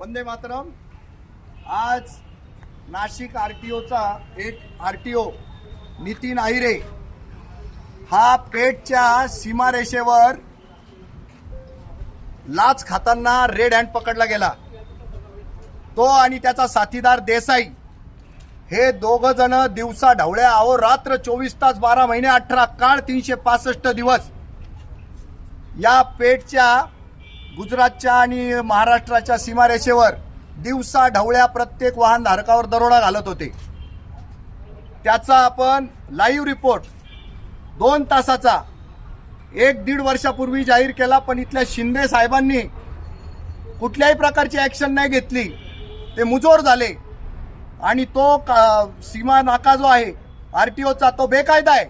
वंदे मातरम. आज Nashik R T ओचा एक R T O Nitin Ahire हा पेठच्या सीमारेषेवर लाच खाताना रेड हँड पकडला गेला. तो आणि त्याचा साथीदार देसाई हे दोघं जण दिवसा ढवळ्या अहो रात्र चोवीस तास बारा महिने अठरा काळ तीनशे पासष्ट दिवस या पेठच्या गुजरातच्या आणि महाराष्ट्राच्या सीमारेषेवर दिवसा ढवळ्या प्रत्येक वाहन धारकावर दरोडा घालत होते. त्याचा आपण लाईव्ह रिपोर्ट दोन तासाचा एक दीड वर्षापूर्वी जाहीर केला पण इथल्या शिंदे साहेबांनी कुठल्याही प्रकारची ॲक्शन नाही घेतली. ते मुजोर झाले. आणि तो का सीमा नाका जो आहे आर टी ओचा तो बेकायदा आहे.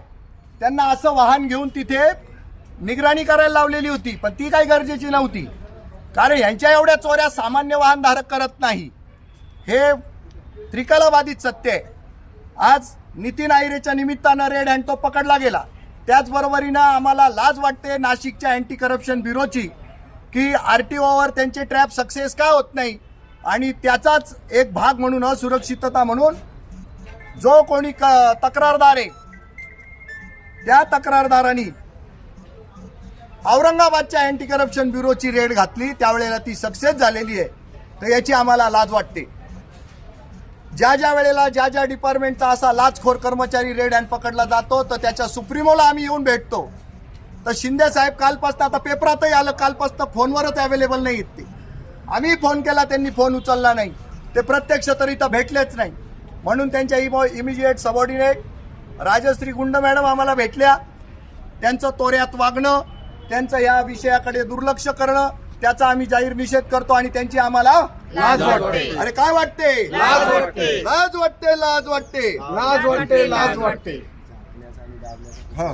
त्यांना असं वाहन घेऊन तिथे निगराणी करायला लावलेली होती पण ती काही गरजेची नव्हती. कारण ह्यांच्या एवढ्या चोऱ्या सामान्य वाहनधारक करत नाही. हे त्रिकलाबाधित सत्य आहे. आज नितीन आयरेच्या निमित्तानं रेड हँड तो पकडला गेला. त्याचबरोबरीनं आम्हाला लाज वाटते नाशिकच्या अँटी करप्शन ब्युरोची की आर टी ओवर त्यांचे ट्रॅप सक्सेस का होत नाही? आणि त्याचाच एक भाग म्हणून असुरक्षितता म्हणून जो कोणी क तक्रारदार आहे त्या तक्रारदारांनी औरंगाबादच्या अँटी करप्शन ब्युरोची रेड घातली त्यावेळेला ती सक्सेस झालेली आहे. तर याची आम्हाला लाज वाटते. ज्या ज्या वेळेला ज्या ज्या डिपार्टमेंटचा असा लाचखोर कर्मचारी रेड हँड पकडला जातो तर त्याच्या सुप्रीमोला आम्ही येऊन भेटतो. तर शिंदे साहेब कालपासून आता पेपरातही आलं कालपासून फोनवरच अवेलेबल नाही आहेत ते. आम्ही फोन केला त्यांनी फोन उचलला नाही. ते प्रत्यक्ष तर इथं भेटलेच नाही. म्हणून त्यांच्या इमो इमिजिएट सबॉर्डिनेट राजश्री गुंड मॅडम आम्हाला भेटल्या. त्यांचं तोऱ्यात वागणं त्यांचं या विषयाकडे दुर्लक्ष करणं त्याचा आम्ही जाहीर निषेध करतो आणि त्यांची आम्हाला लाज वाटते. अरे काय वाटते? लाज वाटते. लाज वाटते लाज वाटते. लाज वाटते लाज वाटते. हा.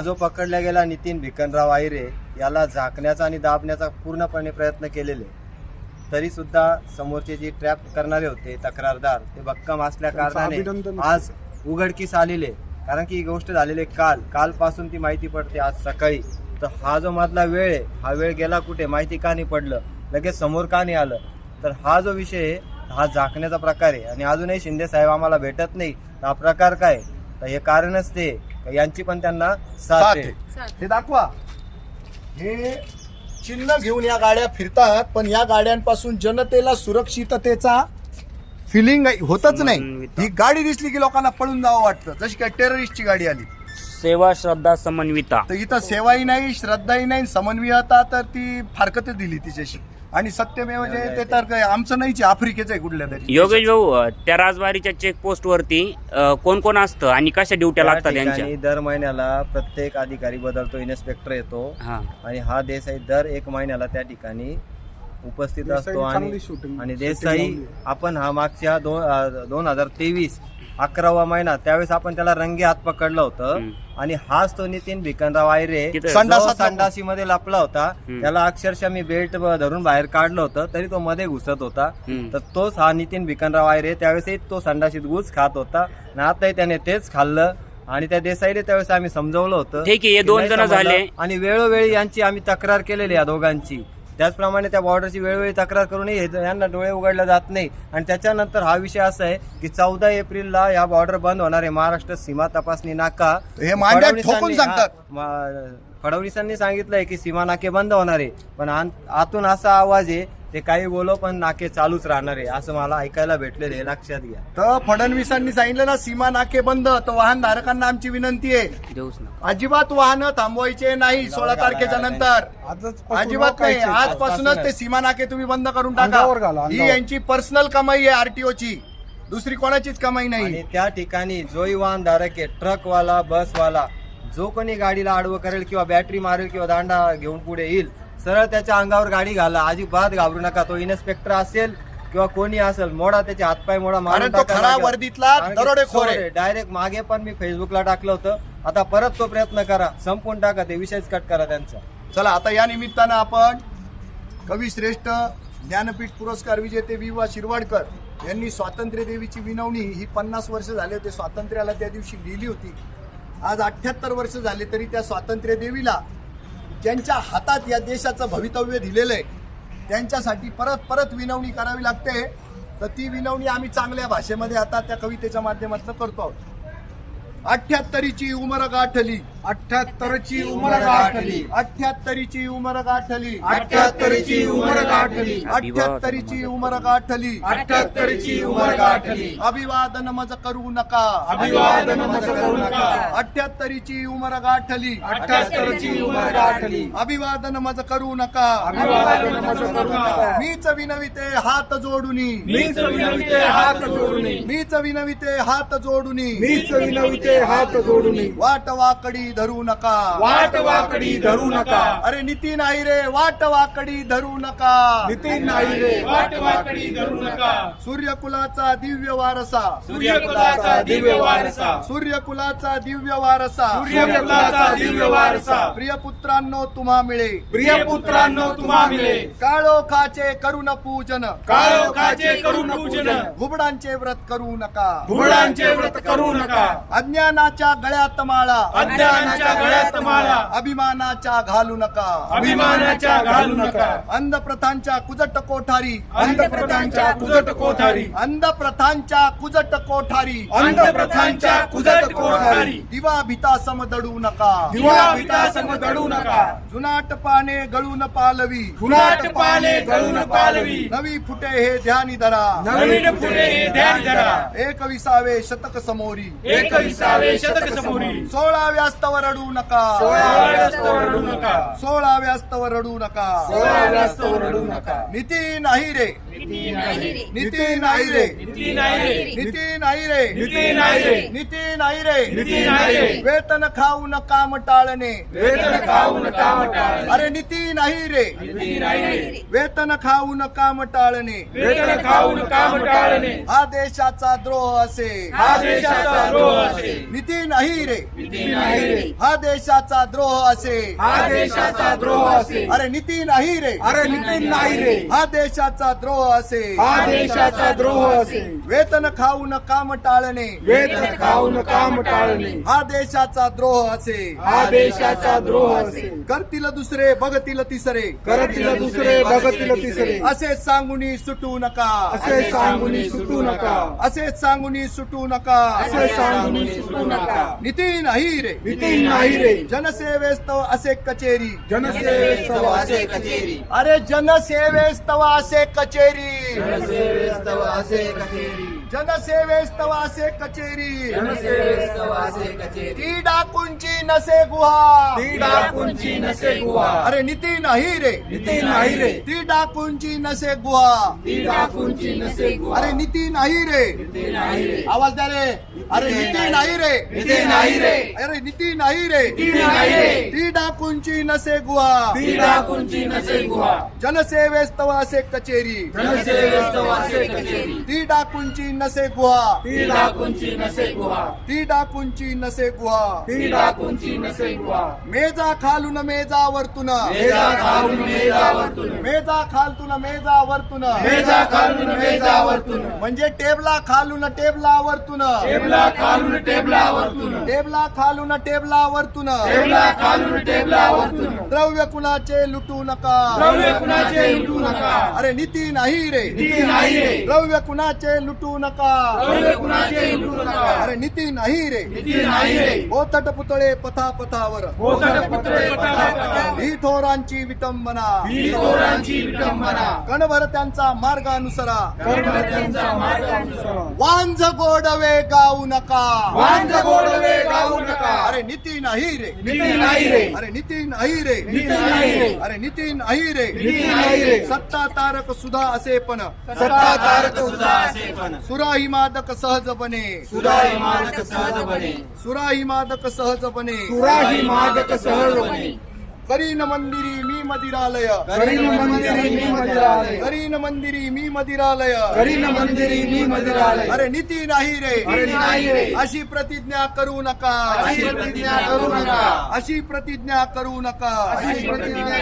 जो पकडला गेला नितीन भिकनराव आहिरे याला झाकण्याचा आणि दाबण्याचा पूर्णपणे प्रयत्न केलेले. तरी सुद्धा समोरचे जे ट्रॅप करणारे होते तक्रारदार ते भक्कम असल्या कारणाने. आज उघडकीस आलेले. कारण की ही गोष्ट झालेली आहे काल. कालपासून ती माहिती पडते आज सकाळी. तर हा जो मधला वेळ आहे हा वेळ गेला कुठे माहिती का नाही पडलं. लगेच समोर का नाही आलं. तर हा जो विषय आहे हा झाकण्याचा प्रकार आहे. आणि अजूनही शिंदे साहेब आम्हाला भेटत नाही. हा प्रकार काय? तर हे कारणच ते यांची पण त्यांना साथ आहे. हे दाखवा. हे चिन्ह घेऊन या गाड्या फिरतात पण या गाड्यांपासून जनतेला सुरक्षिततेचा फिलिंग होतच नाही. ही गाडी दिसली की लोकांना पळून जावं वाटतं. जशी काय टेररिस्टची गाडी आली. सेवा श्रद्धा समन्विता. तर इथं सेवाही नाही श्रद्धाही नाही समन्वयता तर ती फारकतच दिली तिच्याशी. आणि सत्यमेव जे ते तर काय आमचं नाहीच आहे, आफ्रिकेचं आहे कुठल्या तरी. योगेश भाऊ अ, त्या राजवारीच्या चेक पोस्ट वरती अ, कोण कोण असतं आणि कशा ड्युट्या त्या लागतात ठिकाणी त्यांच्या दर महिन्याला प्रत्येक अधिकारी बदलतो इन्स्पेक्टर येतो. हा. आणि हा देसाई दर एक महिन्याला त्या ठिकाणी उपस्थित असतो आणि आणि देसाई. आपण हा मागच्या दोन दोन हजार तेवीस अकरावा महिना त्यावेळेस आपण त्याला रंगे हात पकडलं होतं. आणि हाच तो नितीन भिकनराव आयरे संडासात. संडासी मध्ये लपला होता. त्याला अक्षरशः मी बेल्ट धरून बाहेर काढलं होतं तरी तो मध्ये घुसत होता. तर तोच हा नितीन भिकनराव आयरे त्यावेळेसही तो संडाशीत घुस खात होता आणि आताही त्याने तेच खाल्लं आणि त्या देसाईने त्यावेळेस आम्ही समजवलं होतं ठीक आहे, हे दोन जण. झाले. आणि वेळोवेळी यांची आम्ही तक्रार केलेली या दोघांची त्याचप्रमाणे त्या बॉर्डरची वेळोवेळी तक्रार करूनही हे- यांना डोळे उघडले जात नाही. आणि त्याच्यानंतर हा विषय असा आहे की चौदा एप्रिलला या बॉर्डर बंद होणार आहे. महाराष्ट्र सीमा तपासणी नाका. हे फडणवीसांनी- सांगितलंय की सीमा नाके बंद होणार आहे. पण आतून असा आवाज आहे ते काही बोलो पण नाके चालूच राहणार आहे असं मला ऐकायला भेटलेलं आहे. लक्षात घ्या. तर फडणवीसांनी सांगितलं ना सीमा नाके बंद तर वाहन धारकांना आमची विनंती आहे. देऊच ना अजिबात वाहनं थांबवायचे नाही सोळा तारखेच्या नंतर. अजिबात नाही. आजपासूनच ते सीमा नाके तुम्ही बंद करून टाका. ही. यांची पर्सनल कमाई आहे आरटीओची दुसरी कोणाचीच कमाई नाही. आणि त्या ठिकाणी जोही वाहनधारक आहे ट्रकवाला बसवाला जो कोणी गाडीला आडवं करेल किंवा बॅटरी मारेल किंवा दांडा घेऊन पुढे येईल सरळ त्याच्या अंगावर गाडी घाला. अजिबात घाबरू नका. तो इन्स्पेक्टर असेल किंवा कोणी असेल मोडा त्याचे हातपाय मोडा कारण तो खरा वर्दीतला दरोडेखोर आहे. डायरेक्ट मागे पण मी फेसबुकला टाकलं होतं. आता परत तो प्रयत्न करा. संपून टाका ते. विषयच कट करा त्यांचा. चला आता या निमित्तानं आपण कवी श्रेष्ठ ज्ञानपीठ पुरस्कार विजेते वि वा शिरवाडकर यांनी स्वातंत्र्य देवीची विनवणी ही पन्नास वर्ष झाले होते. स्वातंत्र्याला त्या दिवशी लिहिली होती. आज अठ्याहत्तर वर्ष झाले तरी त्या स्वातंत्र्य देवीला ज्यांच्या हातात या देशाचं भवितव्य दिलेलं आहे त्यांच्यासाठी परत परत विनवणी करावी लागते. तर ती विनवणी आम्ही चांगल्या भाषेमध्ये आता त्या कवितेच्या माध्यमातून करतो आहोत. अठ्ठ्याहत्तरीची उमर गाठली अठ्याहत्तरची उमर गाठली. अठ्याहत्तरीची उमर गाठली. अठ्याहत्तरची उमर गाठली. अठ्याहत्तरची उमर गाठली. अठ्याहत्तरची उमर गाठली. अभिवादन मज करू नका. अभिवादन मज करू नका. अठ्याहत्तरीची उमर गाठली. अठ्याहत्तरची उमर गाठली. अभिवादन मज करू नका. अभिवादन मज करू नका. मीच विनविते हात जोडुनी. मीच विनविते हात जोडून. मीच विनविते हात जोडुनी. मीच विनविते हात जोडून. वाट वाकडी धरू नका. वाट वाकडी धरू नका. अरे नितीन आई रे वाट वाकडी धरू नका. नितीन नाही रे वाट वाकडी धरू नका. सूर्यकुलाचा दिव्य वारसा. सूर्यकुलाचा दिव्य वारसा. सूर्यकुलाचा दिव्य वारसा. सूर्यकुलाचा दिव्य वारसा. प्रिय पुत्रांनो तुम्हा मिळे. प्रिय पुत्रांनो तुम्हा मिळे. काळोखाचे करुण पूजन. काळोखाचे करून पूजन. घुबडांचे व्रत करू नका. घुबडांचे व्रत करू नका. अज्ञानाच्या गळ्यात माळा. अज्ञानाच्या गळ्यात माळा अभिमानाच्या घालू नका. अभिमानाच्या घालू नका. अंधप्रथांच्या कुजट कोठारी. अंधप्रथांच्या कुजट कोठारी. अंधप्रथांच्या कुजट कोठारी. अंधप्रथांच्या कुजट कोठारी. दिवा भिता समदडू नका. दिवा पिता संग दडू नका. जुनाट पाने गळून पालवी. फुलाट पाने गळून पालवी. नवी फुटे हे ध्यानी धरा. नवीन पुढे हे ध्यान धरा. एकविसावे शतक समोरी. एकविसावे शतक समोरी. सोळाव्या स्तव रडू नका. सोळाव्या स्तव रडू नका. सोळाव्या स्तव रडू नका. निती नाही रे निती नाही रे निती नाही रे निती नाही रे निती नाही रे निती नाही रे निती नाही रे वेतन खाऊन काम टाळणे वेतन खाऊन काम टाळ अरे निती नाही रे निती नाही रे वेतन खाऊन काम टाळणे वेतन खाऊन काम टाळणे हा देशाचा द्रोह असे हा देशाचा द्रोह असे निती नाही रे निती नाही रे हा देशाचा द्रोह असे हा देशाचा द्रोह असे अरे निती नाही रे अरे नितीन नाही रे हा देशाचा द्रोह असे हा देशाचा द्रोह असे वेतन खाऊन काम टाळणे. वेतन खाऊन काम टाळणे. हा देशाचा द्रोह असे हा देशाचा द्रोह असे करतील दुसरे बघतील तिसरे. करतील दुसरे बघतील तिसरे. असे सांगुनी सुटू नका. असे सांगून सुटू नका. असे सांगुनी सुटू नका. असे सांगून सुटू नका. निती नाही रे. नितीन नाही रे. जनसेवेस्तव असे कचेरी. जनसेवेस्तव असे कचेरी. अरे जनसेवेस्तव असे कचेरी. जनसेवेस्तव असे कचेरी. जनसेवेस्तव असे कचेरी. जनसेवेस्तव असे कचेरी ती डाकूंची नसे गुहा ती डाकूंची नसे गुहा अरे निती नाही रे. नितीन नाही रे. ती डाकूंची नसे गुहा ती डाकूंची नसे गुहा अरे निती नाही रे. नितीन नाही रे. आवाज द्या रे. अरे निती नाही रे. निती नाही रे. अरे निती नाही रे. निती नाही रे. ती डाकूंची नसे गुहा ती डाकूंची नसे गुहा जनसेवेस्तव असे कचेरी ती डाकूंची नसे गुहा. ती डाकूंची नसे गुहा. ती डाकूंची नसे गुहा. ती डाकूंची नसे गुहा. मेजा खालून मेजा वरतून मेजा खाऊन मेजा वरतून मेजा खालतून मेजा वरतून मेजा खालून मेजा वरतून म्हणजे टेबला खालून टेबला वरतून टेबला खालून टेबला वरतून टेबला खालून टेबला वरतून टेबला खालून टेबला वरतून द्रव्य कुणाचे लुटू नका. द्रव्य कुणाचे लुटू नका. अरे नीती नाही रे नीती नाही रे द्रव्य कुणाचे लुटू नका. द्रव्य कुणाचे लुटू नका. अरे नीती नाही रे नीती नाही रे ओतट पुतळे पथा पथावर बोकड पुत्रे पटा पटा ही थोरांची विटंबना. ही चोरांची विटंबना. कणभर त्यांचा मार्ग अनुसरा कर्म त्यांचा मार्ग अनुसरा. वांझ गोडवे गाऊ नका. वांज गोडवे गाऊ नका. अरे नीती नाही रे नीती नाही रे अरे नीती नाही रे नीती नाही रे अरे नीती नाही रे नीती नाही रे सत्ता तारक सुधा असे पण सत्ता तारक सुद्धा असे पण सुराही मादक सहजपणे। सुराही मादक सहजपणे। सुराही मादक सहजपणे। सुराही मादक सहजपणे। करीन मंदिरी मी मदिरालय। करीन मंदिरी मी मदिरालय। करीन मंदिरी मी मदिरालय। करीन मंदिरी मी मदिरालय। अरे नीती नाही रे। अरे नाही रे। अशी प्रतिज्ञा करू नका। अशी प्रतिज्ञा करू नका। अशी प्रतिज्ञा करू नका। अशी प्रतिज्ञा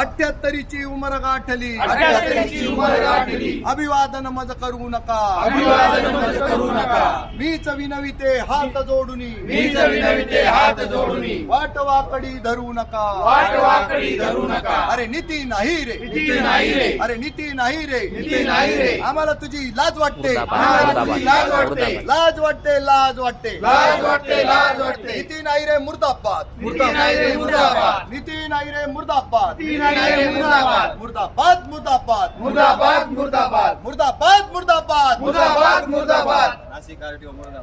अठ्याहत्तरीची उमर गाठली अठ्याहत्तरची उमर गाठली अभिवादन मज करू नका. अभिवादन मज करू नका. मीच विनविते हात जोडुनी. मीच विनविते हात जोडून. वाट वाकडी धरू नका. वाट वाकडी धरू नका. अरे नीती नाही रे. नीती नाही रे. अरे नीती नाही रे. नीती नाही रे. आम्हाला तुझी लाज वाटते. लाज वाटते. लाज वाटते लाज वाटते. लाज वाटते लाज वाटते. नीती नाही रे मुर्दाबाद. नीती नाही रे मुर्दाबाद. नीती नाही रे मुर्दाबाद. नीती नाही रे मुर्दाबाद मुर्दाबाद मुर्दाबाद मुर्दाबाद मुर्दाबाद मुर्दाबाद मुर्दाबाद मुर्दाबाद मुर्दाबाद नाशिक आरटीओ मुर्दाबाद